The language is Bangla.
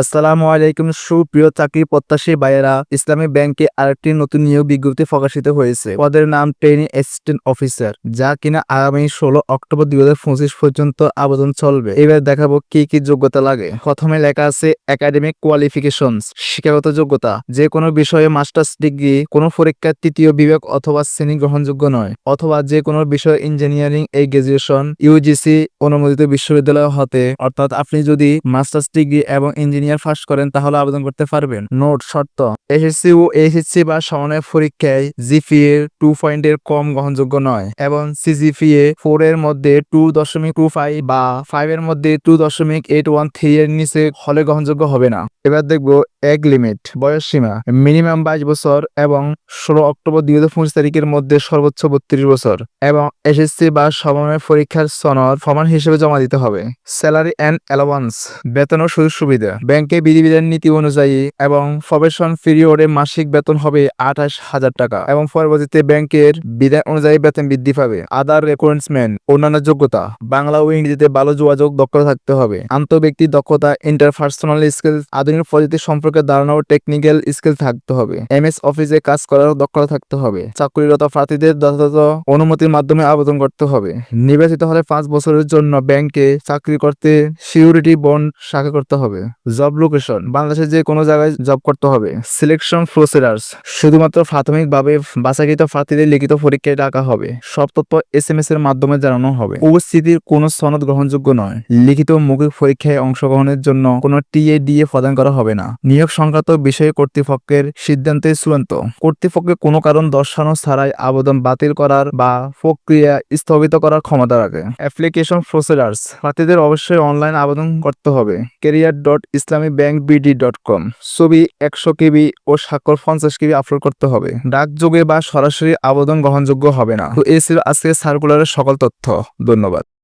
আসসালামু আলাইকুম, সুপ্রিয় চাকরি প্রত্যাশী ভাইয়েরা। ইসলামী ব্যাংকে আরেকটি নতুন নিয়োগ বিজ্ঞপ্তি প্রকাশিত হয়েছে। পদের নাম ট্রেনিং অ্যাসিস্ট্যান্ট অফিসার, যা কিনা আগামী ষোলো অক্টোবর দুই হাজার পঁচিশ পর্যন্ত আবেদন চলবে। এবার দেখাবো কি কি যোগ্যতা লাগে। প্রথমে লেখা আছে, একাডেমিক কোয়ালিফিকেশন শিক্ষাগত যোগ্যতা। যে কোনো বিষয়ে মাস্টার্স ডিগ্রি, কোনো পরীক্ষার তৃতীয় বিভাগ অথবা শ্রেণি গ্রহণযোগ্য নয়, অথবা যে কোনো বিষয়ে ইঞ্জিনিয়ারিং এই গ্রাজুয়েশন ইউজিসি অনুমোদিত বিশ্ববিদ্যালয় হতে। অর্থাৎ আপনি যদি মাস্টার্স ডিগ্রি এবং ইঞ্জিনিয়ার পাস করেন, তাহলে আবেদন করতে পারবেন। নোট শর্ত এসএসসি ও এইচএসসি বা সমানের পরীক্ষায় জিপিএ টু পয়েন্ট এর কম গ্রহণযোগ্য নয় এবং সিজিপিএ ফোর এর মধ্যে টু দশমিক টু ফাইভ বা ফাইভ এর মধ্যে টু দশমিক এইট ওয়ান থ্রি এর নিচে হলে গ্রহণযোগ্য হবে না। এবার দেখব এক লিমিট, বয়স সীমা, মিনিমাম বাইশ বছর এবং ষোলো অক্টোবর দুই হাজার পঁচিশ তারিখের মধ্যে সর্বোচ্চ বত্রিশ বছর এবং এসএসসি বা সমন্বয় পরীক্ষার সনদ প্রমাণ হিসেবে জমা দিতে হবে। স্যালারি অ্যান্ড অ্যালাওয়ান্স, বেতন ও সুযোগ সুবিধা, ব্যাংকে বিধিবিধান নীতি অনুযায়ী এবং প্রবেশন পিরিয়ডে মাসিক বেতন হবে আঠাশ হাজার টাকা এবং পরবর্তীতে ব্যাংকের বিধান অনুযায়ী বেতন বৃদ্ধি পাবে। আদার রেকোয়ারমেন্ট অন্যান্য যোগ্যতা, বাংলা ও ইংরেজিতে ভালো যোগাযোগ দক্ষতা থাকতে হবে। আন্তঃব্যক্তি দক্ষতা ইন্টারপার্সোনাল স্কিল আধুনিক প্রযুক্তি সম্পর্কে ধারণা ও টেকনিক্যাল স্কিল থাকতে হবে। এমএস অফিসে কাজ করার দক্ষতা থাকতে হবে। চাকরিরত প্রার্থীদের যথাযথ অনুমতির মাধ্যমে আবেদন করতে হবে। নির্বাচিত হলে পাঁচ বছরের জন্য ব্যাংকে চাকরি করতে সিকিউরিটি বন্ড শাখা করতে হবে। জব লোকেশন, বাংলাদেশের যে কোনো জায়গায় জব করতে হবে। সিলেকশন প্রসিডার্স শুধুমাত্র প্রাথমিকভাবে বাছাকৃত প্রার্থীদের লিখিত পরীক্ষায় ডাকা হবে। সব তথ্য এস এম এস এর মাধ্যমে জানানো হবে। উপস্থিতির কোনো সনদ গ্রহণযোগ্য নয়। লিখিত মৌখিক পরীক্ষায় অংশগ্রহণের জন্য কোনো টিএ ডিএ প্রদান করা হবে না। নিয়োগ সংক্রান্ত বিষয়ে কর্তৃপক্ষের সিদ্ধান্তে চূড়ান্ত। কর্তৃপক্ষে কোনো কারণ দর্শানো ছাড়াই আবেদন বাতিল করার বা প্রক্রিয়া স্থগিত করার ক্ষমতা রাখে। অ্যাপ্লিকেশন প্রসিডার্স, প্রার্থীদের অবশ্যই অনলাইন আবেদন করতে হবে। Career dot Islami bank BD dot com, ছবি একশো কেবি ও স্বাক্ষর পঞ্চাশ কেবি আপলোড করতে হবে। ডাকযোগে বা সরাসরি আবেদন গ্রহণযোগ্য হবে না। তো এই ছিল আজকে সার্কুলারের সকল তথ্য। ধন্যবাদ।